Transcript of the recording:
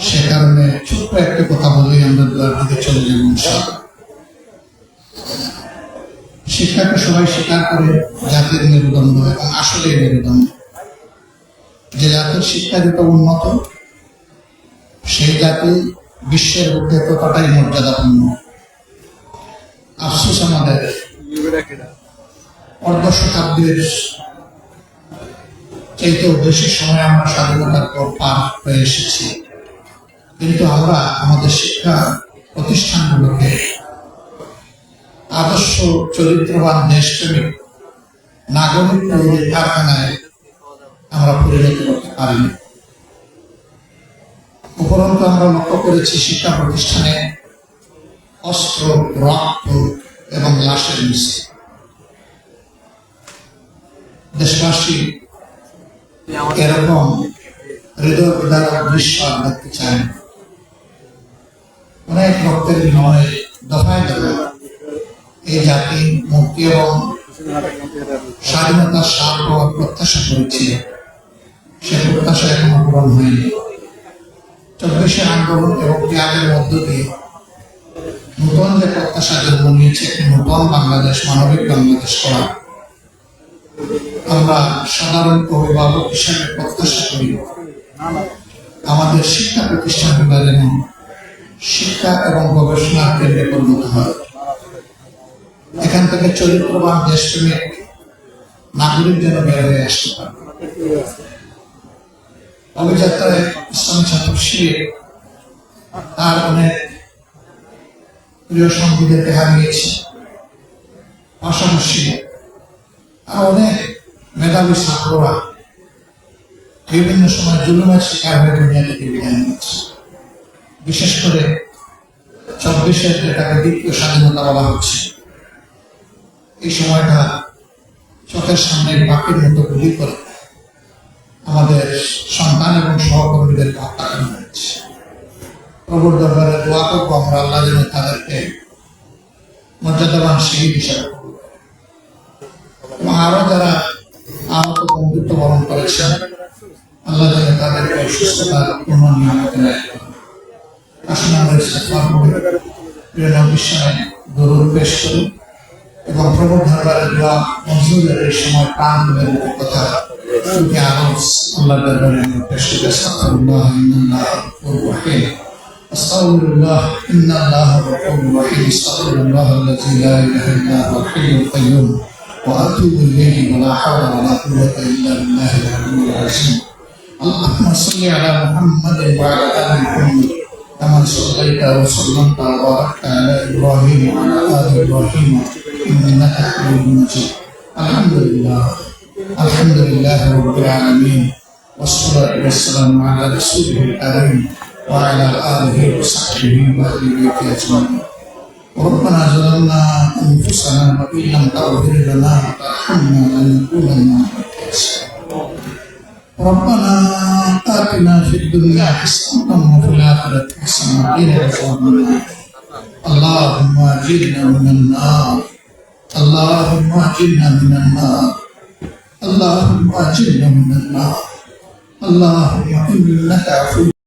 সে কারণে ছোট্ট একটা কথা বলেই আমরা চলে যাব শিক্ষাকে সবাই স্বীকার করে, জাতির মেরুদণ্ড এবং আসলে মেরুদণ্ড। যে জাতির শিক্ষা যত উন্নত, সেই জাতি বিশ্বের বুকে ততটাই মর্যাদাপূর্ণ। আফসোস আমাদের। অর্ধ শতাব্দীর চাইতেও বেশি সময় আমরা স্বাধীনতার পর পার হয়ে এসেছি। কিন্তু আমরা আমাদের শিক্ষা প্রতিষ্ঠানগুলোকে আদর্শ, চরিত্রবান, দেশপ্রেমিক, নাগরিক কারখানায় আমরা পরিণত করতে পারিনি। উপরন্তু আমরা লক্ষ্য করেছি শিক্ষা প্রতিষ্ঠানে অস্ত্র, রক্ত এবং লাশের মিশে দেশবাসী, এরকম হৃদয় বিদারক দৃশ্য দেখতে চায়। অনেক রক্তের বিনিময়ে দফায় দফায় এই জাতি মুক্তি এবং স্বাধীনতার স্বাদ পাওয়ার প্রত্যাশা করেছিল সে প্রত্যাশা এখনও পূরণ হয়নি। চব্বিশের আন্দোলন এবং ত্যাগের মধ্য দিয়ে নূতন যে প্রত্যাশা জন্ম নিয়েছে নূতন বাংলাদেশ, মানবিক বাংলাদেশ করা। আমরা সাধারণ অভিভাবক হিসেবে প্রত্যাশা করি। আমাদের শিক্ষা প্রতিষ্ঠানগুলো যেন শিক্ষা এবং গবেষণার কেন্দ্রে পরিণত হয়। এখান থেকে চরিত্রবান, দেশপ্রেমিক নাগরিক যেন বের হয়ে আসতে পারে। অভিযাত্রায় ইসলামী ছাত্র শিবির তার অনেক প্রিয় সঙ্গীদেরকে হারিয়েছে পাশাপাশি আর অনেক মেধাবী ছাত্ররা বিভিন্ন সময় জুলুমের শিকার হয়ে দুনিয়া থেকে বিদায় নিয়েছে বিশেষ করে চব্বিশের যেটাকে দ্বিতীয় স্বাধীনতা বলা হচ্ছে। এই সময়টা চোখের সামনে বাকির মতো গুলি করে আমাদের সন্তান এবং সহকর্মীদের হত্যা করা হয়েছে প্রভুর দরবারে দোয়া করব আমরা আল্লাহ যেন তাদেরকে মর্যাদাবান শহীদ হিসাবে কবুল করে। এবং আরও যারা আহত বন্ধুত্ব বরণ করেছেন আল্লাহ যেন তাদেরকে সুস্থতার পূর্ণ নিয়ামত দেয় আসলে আমরা ইস্তেগফার করি প্রিয় নবীর সামনে দরুদ পেশ করি এবং প্রভু দরবারে দোয়া মঞ্জুরের এই সময় প্রাণ তুলে দিতে কথা তুমি আরজ আল্লাহ দরবারে আমরা পেশ করি আস্তাগফিরুল্লাহ ইন্নাল্লাহ গফুরুর রহিম আস্তাগফিরুল্লাহ ইন্নাল্লাহ গফুরুর রহিম আস্তাগফিরুল্লাহ الذي لا اله الا هو الحي القيوم وأتوب إليه ولا حول ولا قوة إلا بالله العلي العظيم. اللهم صل على محمد وعلى آل محمد كما صليت وسلمت وباركت على إبراهيم وعلى آل إبراهيم إنك حميد مجيد. الحمد لله الحمد لله رب العالمين والصلاة والسلام على رسوله الكريم وعلى آله وصحبه وأهل بيته أجمعين. ربنا ظلمنا انفسنا وان لم تغفر لنا وترحمنا لنكونن من الخاسرين ربنا آتنا في الدنيا حسنة وفي الآخرة حسنة وقنا عذاب النار اللهم أجرنا من النار اللهم أجرنا من النار اللهم أجرنا من النار اللهم إنك عفو